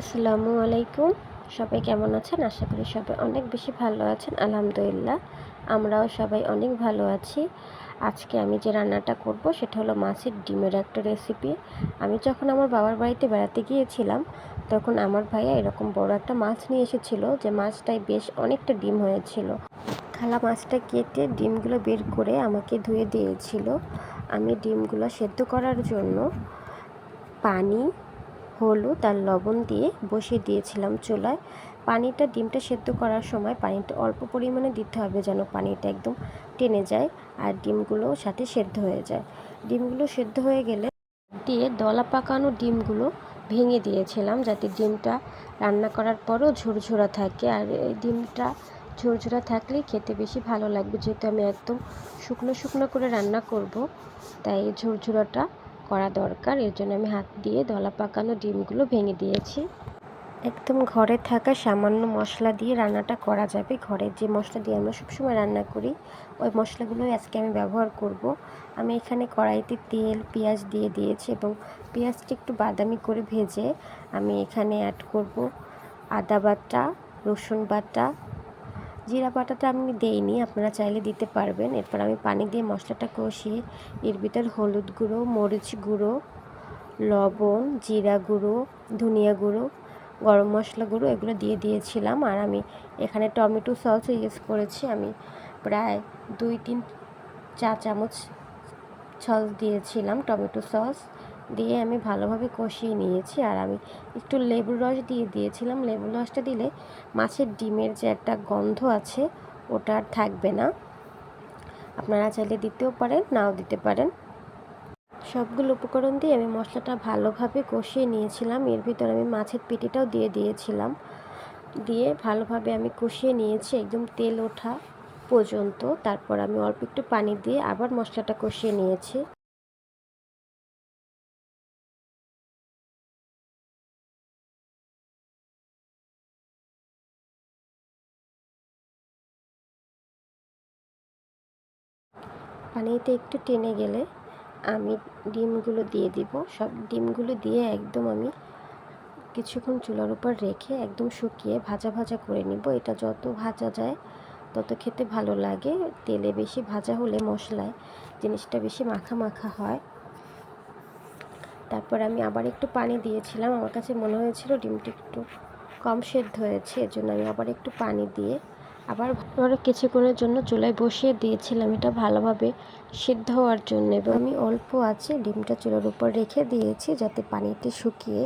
আসসালামু আলাইকুম। সবাই কেমন আছেন? আশা করি সবাই অনেক বেশি ভালো আছেন, আলহামদুলিল্লাহ। আমরাও সবাই অনেক ভালো আছি। আজকে আমি যে রান্নাটা করব, সেটা হলো মাছের ডিমের একটা রেসিপি আমি যখন আমার বাবার বাড়িতে বেড়াতে গিয়েছিলাম, তখন আমার ভাইয়া এরকম বড় একটা মাছ নিয়ে এসেছিল, যে মাছটায় বেশ অনেকটা ডিম হয়েছিল। খালা মাছটা কেটে ডিমগুলো বের করে আমাকে ধুয়ে দিয়েছিল। আমি ডিমগুলো সেদ্ধ করার জন্য পানি হলুদ আর লবণ দিয়ে বসিয়ে দিয়েছিলাম চুলায়। পানিটা ডিমটা সেদ্ধ করার সময় পানিটা অল্প পরিমাণে দিতে হবে যেন পানিটা একদম টেনে যায় আর ডিমগুলো সাথে সেদ্ধ হয়ে যায়। ডিমগুলো সেদ্ধ হয়ে গেলে দিয়ে দলা পাকানো ডিমগুলো ভেঙে দিয়েছিলাম যাতে ডিমটা রান্না করার পরও ঝুরঝুরা থাকে। আর এই ডিমটা ঝুরঝুরা থাকলেই খেতে বেশি ভালো লাগবে যেহেতু আমি একদম শুকনো শুকনো করে রান্না করব, তাই ঝুরঝুরাটা করা দরকার। এর জন্য আমি হাত দিয়ে দলা পাকানো ডিমগুলো ভেঙে দিয়েছি। একদম ঘরে থাকা সামান্য মশলা দিয়ে রান্নাটা করা যাবে। ঘরে যে মশলা দিয়ে আমরা সবসময় রান্না করি, ওই মশলাগুলোই আজকে আমি ব্যবহার করব। আমি এখানে কড়াইতে তেল, পেঁয়াজ দিয়ে দিয়েছি এবং পেঁয়াজটা একটু বাদামি করে ভেজে আমি এখানে অ্যাড করব আদা বাটা, রসুন বাটা জিরা বাটাটা আমি দেইনি, আপনারা চাইলে দিতে পারবেন। এরপর আমি পানি দিয়ে মশলাটা কষিয়ে, এর ভিতর হলুদ গুঁড়ো, মরিচ গুঁড়ো, লবণ, জিরা গুঁড়ো, ধনিয়া গুঁড়ো, গরম মশলা গুঁড়ো, এগুলো দিয়ে দিয়েছিলাম। আর আমি এখানে টমেটো সসও ইউজ করেছি। আমি প্রায় দুই, তিন চা চামচ সস দিয়েছিলাম টমেটো সস। দিয়ে আমি ভালোভাবে কষিয়ে নিয়েছি আর আমি একটু লেবুর রস দিয়ে দিয়েছিলাম। লেবুর রসটা দিলে মাছের ডিমের যে একটা গন্ধ আছে, ওটা আর থাকবে না। আপনারা চাইলে দিতেও পারেন, নাও দিতে পারেন। সবগুলো উপকরণ দিয়ে আমি মশলাটা ভালোভাবে কষিয়ে নিয়েছিলাম। এর ভিতর আমি মাছের পেটিটাও দিয়ে দিয়েছিলাম। দিয়ে ভালোভাবে আমি কষিয়ে নিয়েছি একদম তেল ওঠা পর্যন্ত। তারপর আমি অল্প একটু পানি দিয়ে আবার মশলাটা কষিয়ে নিয়েছি। পানিতে একটু টেনে গেলে আমি ডিমগুলো দিয়ে দিব। সব ডিমগুলো দিয়ে একদম আমি কিছুক্ষণ চুলার উপর রেখে একদম শুকিয়ে ভাজা ভাজা করে নিব। এটা যত ভাজা যায় তত খেতে ভালো লাগে। তেলে বেশি ভাজা হলে মশলায় জিনিসটা বেশি মাখা মাখা হয়। তারপর আমি আবার একটু পানি দিয়েছিলাম। আমার কাছে মনে হয়েছিল ডিমটি একটু কম সেদ্ধ হয়েছে, এজন্য আমি আবার একটু পানি দিয়ে আবার আরও কিছুক্ষণের জন্য চুলায় বসিয়ে দিয়েছিলাম, এটা ভালোভাবে সিদ্ধ হওয়ার জন্য। এবং আমি অল্প আছে ডিমটা চুলার উপর রেখে দিয়েছি যাতে পানিতে শুকিয়ে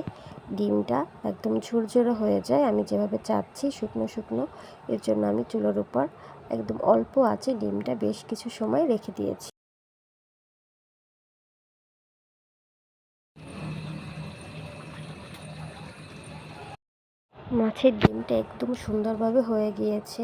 ডিমটা একদম ঝুরঝুরে হয়ে যায়। আমি যেভাবে চাচ্ছি শুকনো শুকনো, এর জন্য আমি চুলার উপর একদম অল্প আছে ডিমটা বেশ কিছু সময় রেখে দিয়েছি। মাছের ডিমটা একদম সুন্দরভাবে হয়ে গিয়েছে।